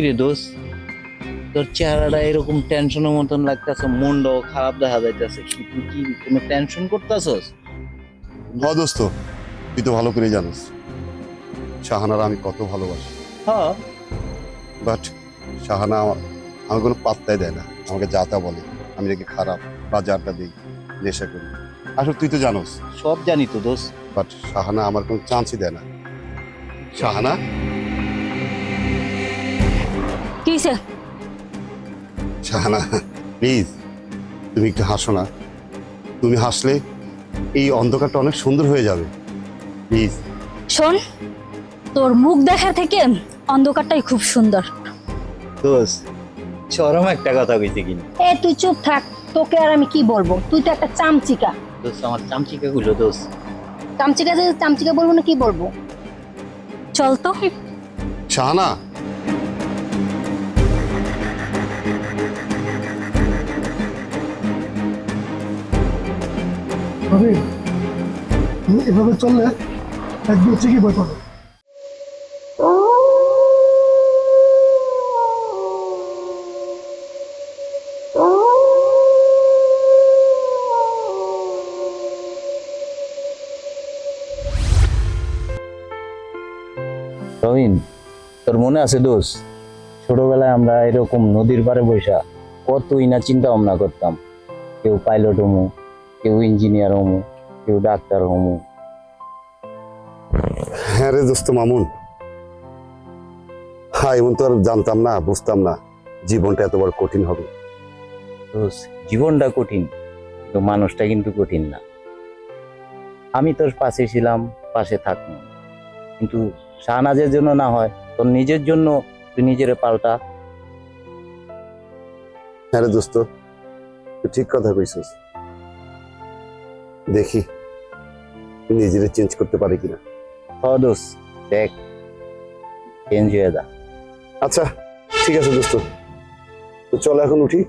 কিরে দোষ। তোর চেহারাটা এরকম টেনশনের মতন লাগতেছে মনটাও খারাপ দেখা যাইতেছে। কি তুই কি কোনো টেনশন করতেছস? হ দোস্ত তুই তো ভালো করে জানিস শাহানার আমি কত ভালোবাসি। হ্যাঁ। বাট শাহানা আমার আমার কোনো পাত্তাই দেয় না। আমাকে যা তা বলে আমি নাকি খারাপ বাজারটা দিই নেশা করি। আসলে তুই তো জানোস। সব জানি তো দোষ বাট শাহানা আমার কোনো চান্সই দেয় না। শাহানা? শাহানা প্লিজ তুমি একটু হাসো না। তুমি হাসলে এই অন্ধকারটা অনেক সুন্দর হয়ে যাবে। প্লিজ শোন তোর মুখ দেখার থেকে অন্ধকারটাই খুব সুন্দর। দোষ চরম একটা কথা কইতে কিনা এ তুই চুপ থাক তোকে আর আমি কি বলব? তুই তো একটা চামচিকা। দোষ আমার চামচিকা গুলো দোষ চামচিকা যে চামচিকা বলব না কি বলব? চল তো। শাহানা তুমি এভাবে চললে ঠিকই বই পাবে। তোর মনে আছে দোষ? ছোটবেলায় আমরা এরকম নদীর পাড়ে বসা কতই না চিন্তা ভাবনা করতাম। কেউ পাইলট হমু কেউ ইঞ্জিনিয়ার হমু কেউ ডাক্তার হমু। হ্যাঁ রে দোস্ত মামুন। হ্যাঁ এমন তো আর জানতাম না বুঝতাম না জীবনটা এত বড় কঠিন হবে। জীবনটা কঠিন কিন্তু মানুষটা কিন্তু কঠিন না। আমি তোর পাশে ছিলাম পাশে থাকব। কিন্তু শাহনাজের জন্য না হয় তোর নিজের জন্য তুই নিজের পাল্টা। হ্যাঁ রে দোস্ত তুই ঠিক কথা কইছিস। দেখি নিজেরে চেঞ্জ করতে পারি কিনা। দোষ দেখ চেঞ্জ হয়ে যা। আচ্ছা ঠিক আছে দোস্ত। তো চল এখন উঠি।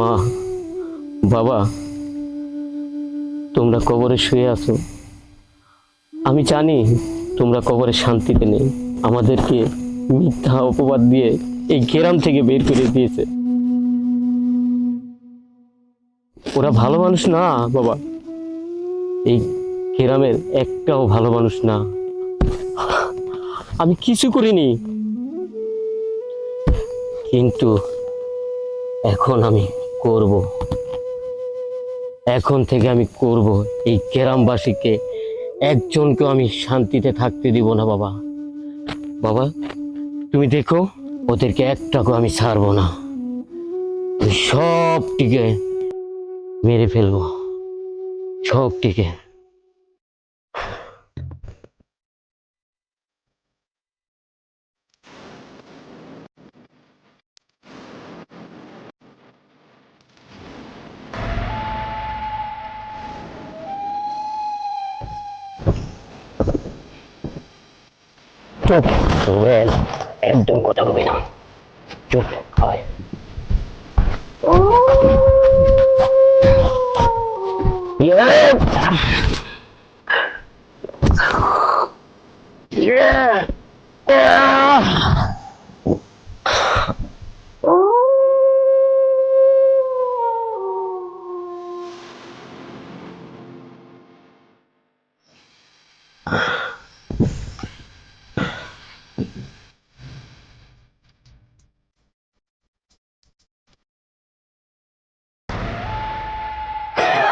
মা, বাবা, তোমরা কবরে শুয়ে আছো। আমি জানি তোমরা কবরে শান্তিতে নেই। আমাদেরকে মিথ্যা অপবাদ দিয়ে এই গ্রাম থেকে বের করে দিয়েছে। ওরা ভালো মানুষ না, বাবা। এই গ্রামের একটাও ভালো মানুষ না। আমি কিছু করিনি। কিন্তু এখন আমি করব। এখন থেকে আমি করব। এই গ্রামবাসীকে একজনকেও আমি শান্তিতে থাকতে দিব না, বাবা। বাবা, তুমি দেখো, ওদেরকে একটাকেও আমি ছাড়বো না। সবটিকে মেরে ফেলব। সবটিকে। চুপ রুবেল একদম কথা কবি না চুপ হয় Yeah. Yeah. Yeah.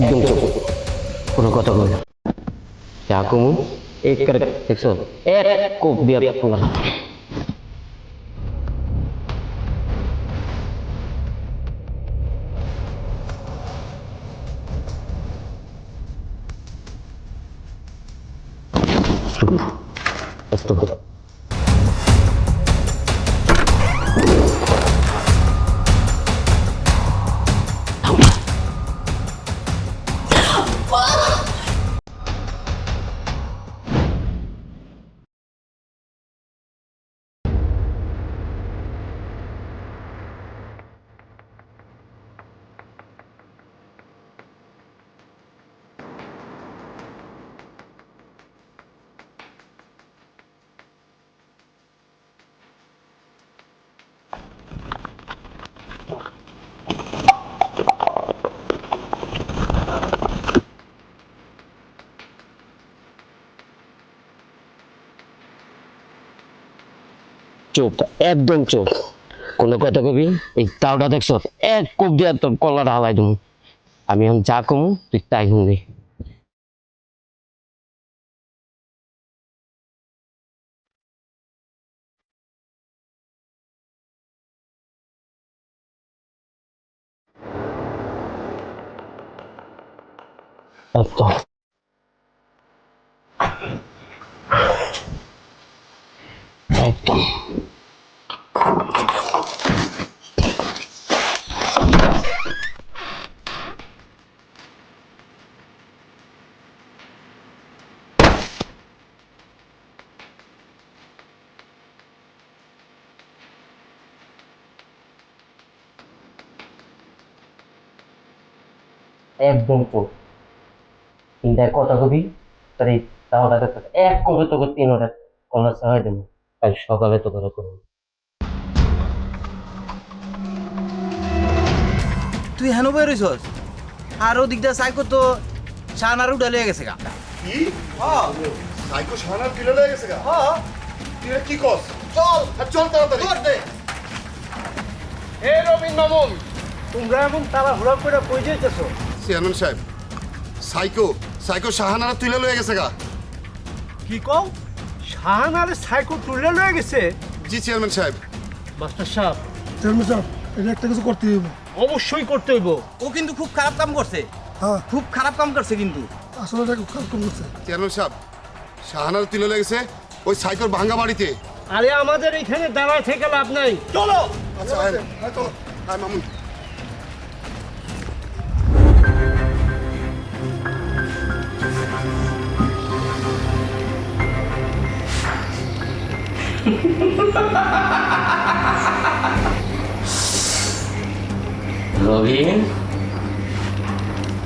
একদম চুপ কোনো কথা বল যা কমু এক করে দেখছ এক কোপ দিয়া তোমার Esto. একদম কোনো কথা কবি? এই তাওটা দেখছ? এক কোপ দিয়া তোর হালাই আমি এখন যা কমু, তুই তাই শুনবি একদম। একদম তো তিনটায় কথা কবি? তোর এই তাওটা এক কবে তোকে তিন ওটা কলার সাহায্য দেবো। কাল সকালে তো করে করব। তুই হেন বই রইছস? আর ওদিক দিয়ে সাইকো তো শাহানার উড়ালে গেছে গা। কি? সাইকো শাহানার কিলো লেগে গেছে গা। তুই কি কস চল আর চল তাড়াতাড়ি। এ রবিন মামুন তোমরা এমন তারা হুড়া করে কই যাইতেছো? চেয়ারম্যান সাহেব। সাইকো সাইকো শাহানারা তুলে লয়ে গেছে গা। কি কও? শাহানারে সাইকেল তুলে লয়ে গেছে? জি চেয়ারম্যান সাহেব। মাস্টার সাহেব। চেয়ারম্যান সাহেব এটা একটা কিছু করতে হবে অবশ্যই করতে হইব। ও কিন্তু খুব খারাপ কাম করছে। হ্যাঁ। খুব খারাপ কাম করছে কিন্তু। আসলে এটা খুব কম করছে। চেয়ারম্যান সাহেব শাহানারা তুলে লেগেছে ওই সাইকোর ভাঙ্গা বাড়িতে। আরে আমাদের এখানে দাঁড়ায় থেকে লাভ নাই। চলো! আচ্ছা আয়। আয় মামুন। রবিন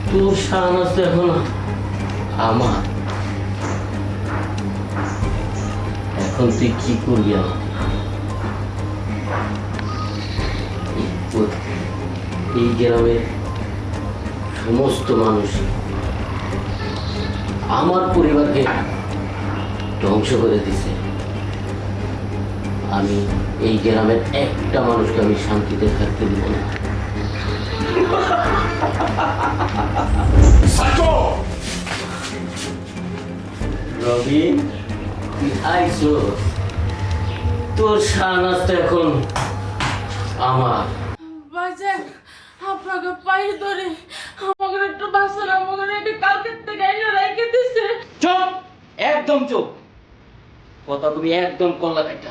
তোর সাহস তো এখন আমার এখন তুই কি করবি আমার? এই গ্রামের সমস্ত মানুষ আমার পরিবারকে ধ্বংস করে দিছে আমি এই গ্রামের একটা মানুষকে আমি শান্তিতে থাকতে দিব না। আইসো তোর তো এখন আমার। আপনাকে পায়ে ধরে আমাকে একটু বাঁচান আমাকে একটু কালকের থেকে এনে রেখে দিছে। চুপ! একদম চুপ! কথা তুমি একদম কল্লা কাটা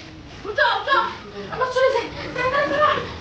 থানায় নিয়ে চলো মিনা উঠো শিলা উঠো উঠো আমার চলে যাই